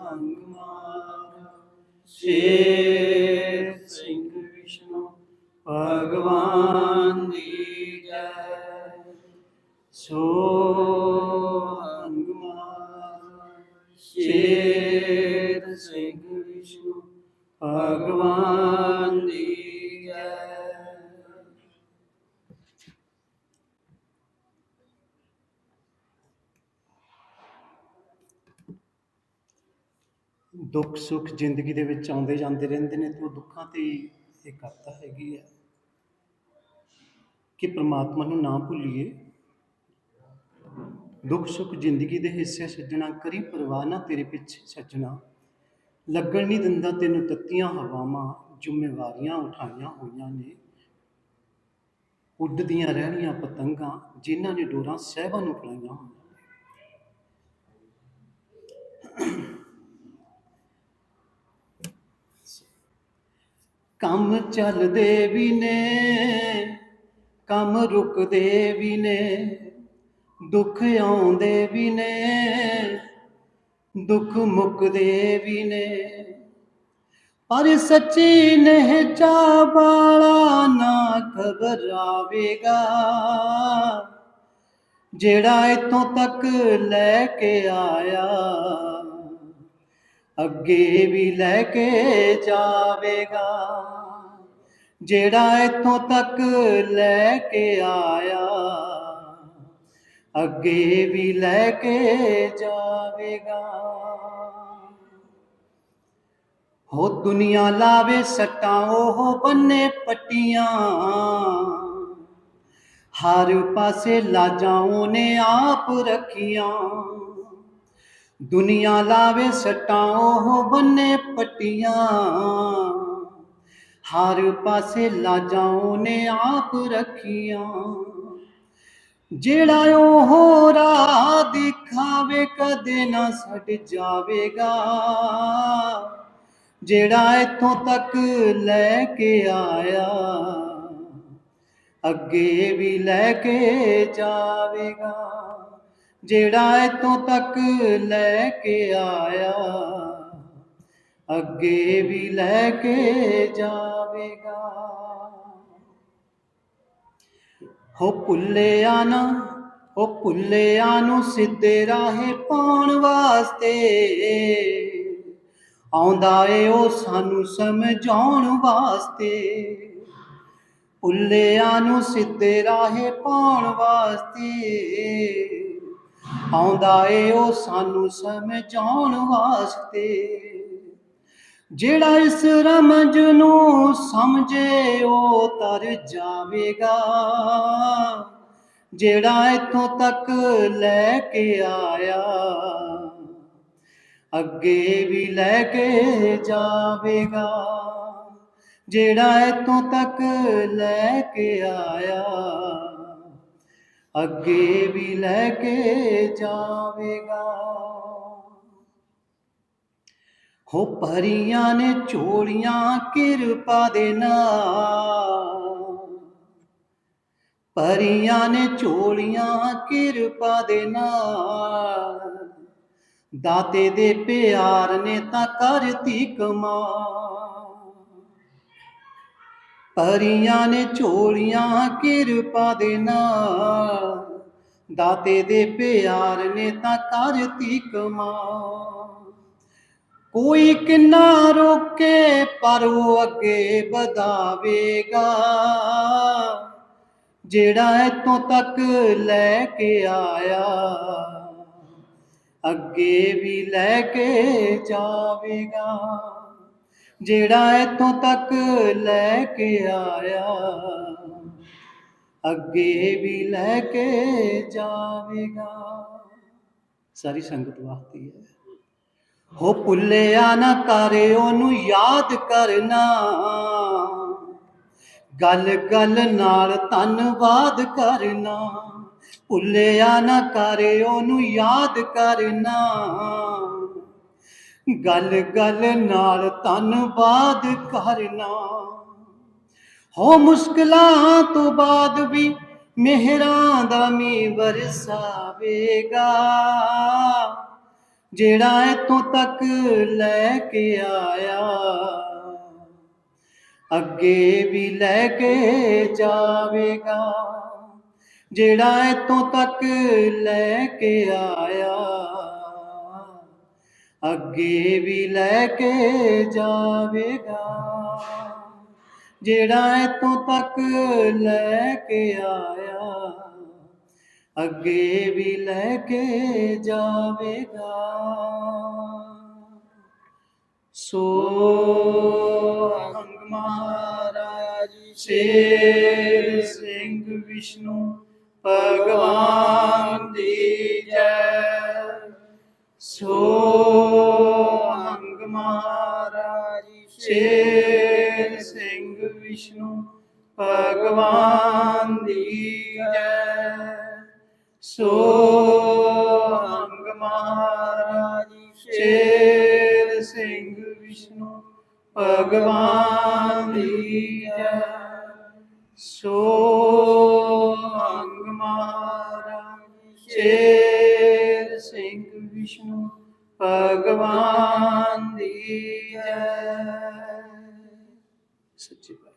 ਹੰਗਮਾਰ ਸ਼ੇਰ ਸਿੰਘ ਵਿਸ਼ਨੂੰ ਦੁੱਖ ਸੁੱਖ ਜ਼ਿੰਦਗੀ ਦੇ ਵਿੱਚ ਆਉਂਦੇ ਜਾਂਦੇ ਰਹਿੰਦੇ ਨੇ ਤੇ ਉਹ ਦੁੱਖਾਂ ਤੇ ਇਹ ਕਰਤਾ ਹੈਗੀ ਹੈ ਕਿ ਪ੍ਰਮਾਤਮਾ ਨੂੰ ਨਾ ਭੁੱਲੀਏ। ਦੁੱਖ ਸੁੱਖ ਜ਼ਿੰਦਗੀ ਦੇ ਹਿੱਸੇ ਸੱਜਣਾ, ਕਰੀ ਪਰਵਾਹ ਨਾ ਤੇਰੇ ਪਿੱਛੇ ਸੱਜਣਾ। ਲੱਗਣ ਨਹੀਂ ਦਿੰਦਾ ਤੈਨੂੰ ਤੱਤੀਆਂ ਹਵਾਵਾਂ, ਜ਼ਿੰਮੇਵਾਰੀਆਂ ਉਠਾਈਆਂ ਹੋਈਆਂ ਨੇ। ਉੱਡਦੀਆਂ ਰਹਿਣੀਆਂ ਪਤੰਗਾਂ, ਜਿਨ੍ਹਾਂ ਨੇ ਡੋਰਾਂ ਸਹਿਬਾਂ ਨੂੰ ਫਲਾਈਆਂ ਹੋਈਆਂ ਕੰਮ ਚੱਲਦੇ ਵੀ ਨੇ, ਕੰਮ ਰੁਕਦੇ ਵੀ ਨੇ, ਦੁੱਖ ਆਉਂਦੇ ਵੀ ਨੇ, ਦੁੱਖ ਮੁੱਕਦੇ ਵੀ ਨੇ। ਪਰ ਸੱਚੀ ਨਹਿਚਾ ਵਾਲਾ ਨਾ ਘਬਰਾਵੇਗਾ ਜਿਹੜਾ ਇਤੋਂ ਤੱਕ ਲੈ ਕੇ ਆਇਆ। ਅੱਗੇ ਵੀ ਲੈ ਕੇ ਜਾਵੇਗਾ। ਜਿਹੜਾ ਇੱਥੋਂ ਤੱਕ ਲੈ ਕੇ ਆਇਆ, ਅੱਗੇ ਵੀ ਲੈ ਕੇ ਜਾਵੇਗਾ। ਹੋ ਦੁਨੀਆ ਲਾਵੇ ਸੱਟਾਂ, ਉਹ ਬੰਨੇ ਪੱਟੀਆਂ। ਹਰ ਪਾਸੇ ਲਾਜਾਂ, ਉਹਨੇ ਆਪ ਰੱਖੀਆਂ। ਦੁਨੀਆ ਲਾਵੇ ਸੱਟਾਂ, ਉਹ ਬੰਨੇ ਪੱਟੀਆਂ। ਹਰ ਪਾਸੇ ਲਾਜਾਂ ਉਹਨੇ ਆਪ ਰੱਖੀਆਂ। ਜਿਹੜਾ ਉਹ ਰਾਹ ਦਿਖਾਵੇ ਕਦੇ ਨਾ ਛੱਡ ਜਾਵੇਗਾ। ਜਿਹੜਾ ਇੱਥੋਂ ਤੱਕ ਲੈ ਕੇ ਆਇਆ, ਅੱਗੇ ਵੀ ਲੈ ਕੇ ਜਾਵੇਗਾ। ਜਿਹੜਾ ਇਤੋਂ ਤੱਕ ਲੈ ਕੇ ਆਇਆ, ਅੱਗੇ ਵੀ ਲੈ ਕੇ ਜਾਵੇਗਾ। ਹੋ ਭੁੱਲਿਆ ਨਾ ਉਹ ਭੁੱਲਿਆ ਨੂੰ ਸਿੱਧੇ ਰਾਹੇ ਪਾਉਣ ਵਾਸਤੇ। ਆਉਂਦਾ ਏ ਉਹ ਸਾਨੂੰ ਸਮਝਾਉਣ ਵਾਸਤੇ। ਭੁੱਲਿਆ ਨੂੰ ਸਿੱਧੇ ਰਾਹੇ ਪਾਉਣ ਵਾਸਤੇ। ਆਉਂਦਾ ਏ ਉਹ ਸਾਨੂੰ ਸਮਝਾਉਣ ਵਾਸਤੇ। ਜਿਹੜਾ ਇਸ ਰਮਜ ਨੂੰ ਸਮਝੇ, ਉਹ ਤਰ ਜਾਵੇਗਾ। ਜਿਹੜਾ ਇੱਥੋਂ ਤੱਕ ਲੈ ਕੇ ਆਇਆ, ਅੱਗੇ ਵੀ ਲੈ ਕੇ ਜਾਵੇਗਾ। ਜਿਹੜਾ ਇੱਥੋਂ ਤੱਕ ਲੈ ਕੇ ਆਇਆ ਅੱਗੇ ਵੀ ਲੈ ਕੇ ਜਾਵੇਗਾ। ਹੋ ਪਰੀਆਂ ਨੇ ਝੋਲੀਆਂ ਕਿਰਪਾ ਦੇ ਨਾਲ। ਪਰੀਆਂ ਨੇ ਝੋਲੀਆਂ ਕਿਰਪਾ ਦੇ ਨਾਲ। ਦਾਤੇ ਦੇ ਪਿਆਰ ਨੇ ਤਾਂ ਕਰਤੀ ਕਮਾਲ। ਪਰੀਆਂ ਨੇ ਝੋਲੀਆਂ ਕਿਰਪਾ ਦੇ ਨਾਲ। ਦਾਤੇ ਦੇ ਪਿਆਰ ਨੇ ਤਾਂ ਕਰਤੀ ਕਮਾ ਕੋਈ ਕਿੰਨਾ ਰੋਕੇ ਪਰ ਉਹ ਅੱਗੇ ਵਧਾਵੇਗਾ। ਜਿਹੜਾ ਇਤੋਂ ਤੱਕ ਲੈ ਕੇ ਆਇਆ, ਅੱਗੇ ਵੀ ਲੈ ਕੇ ਜਾਵੇਗਾ। ਜਿਹੜਾ ਇਥੋਂ ਤੱਕ ਲੈ ਕੇ ਆਇਆ, ਅੱਗੇ ਵੀ ਲੈ ਕੇ ਜਾਵੇਗਾ। ਸਾਰੀ ਸੰਗਤ ਵਾਸਤੇ ਹੈ ਹੋ। ਭੁੱਲਿਆ ਨਾ ਕਰੇ, ਉਹਨੂੰ ਯਾਦ ਕਰਨਾ। ਗੱਲ ਗੱਲ ਨਾਲ ਧੰਨਵਾਦ ਕਰਨਾ। ਭੁੱਲਿਆ ਨਾ ਕਰੇ, ਉਹਨੂੰ ਯਾਦ ਕਰਨਾ। ਗੱਲ ਗੱਲ ਨਾਲ ਧੰਨਵਾਦ ਕਰਨਾ। ਹੋ ਮੁਸ਼ਕਲਾਂ ਤੋਂ ਬਾਅਦ ਵੀ ਮਿਹਰਾਂ ਦਾ ਮੀ ਵਰਸਾਵੇਗਾ। ਜਿਹੜਾ ਇਤੋਂ ਤੱਕ ਲੈ ਕੇ ਆਇਆ, ਅੱਗੇ ਵੀ ਲੈ ਕੇ ਜਾਵੇਗਾ। ਜਿਹੜਾ ਇਤੋਂ ਤੱਕ ਲੈ ਕੇ ਆਇਆ ਅੱਗੇ ਵੀ ਲੈ ਕੇ ਜਾਵੇਗਾ। ਜਿਹੜਾ ਇਤੋਂ ਤੱਕ ਲੈ ਕੇ ਆਇਆ, ਅੱਗੇ ਵੀ ਲੈ ਕੇ ਜਾਵੇਗਾ। ਸੋ ਅੰਗ ਮਹਾਰਾਜ ਸ਼ੇਰ ਭਗਵਾਨ ਦੀ ਜੈ। ਸੋ ਅੰਗ ਮਹਾਰਾਜ ਸ਼ੇਰ ਸਿੰਘ ਵਿਸ਼ਨੂੰ ਭਗਵਾਨ ਦੀ ਜੈ। ਸੱਚੀ ਬਾਤ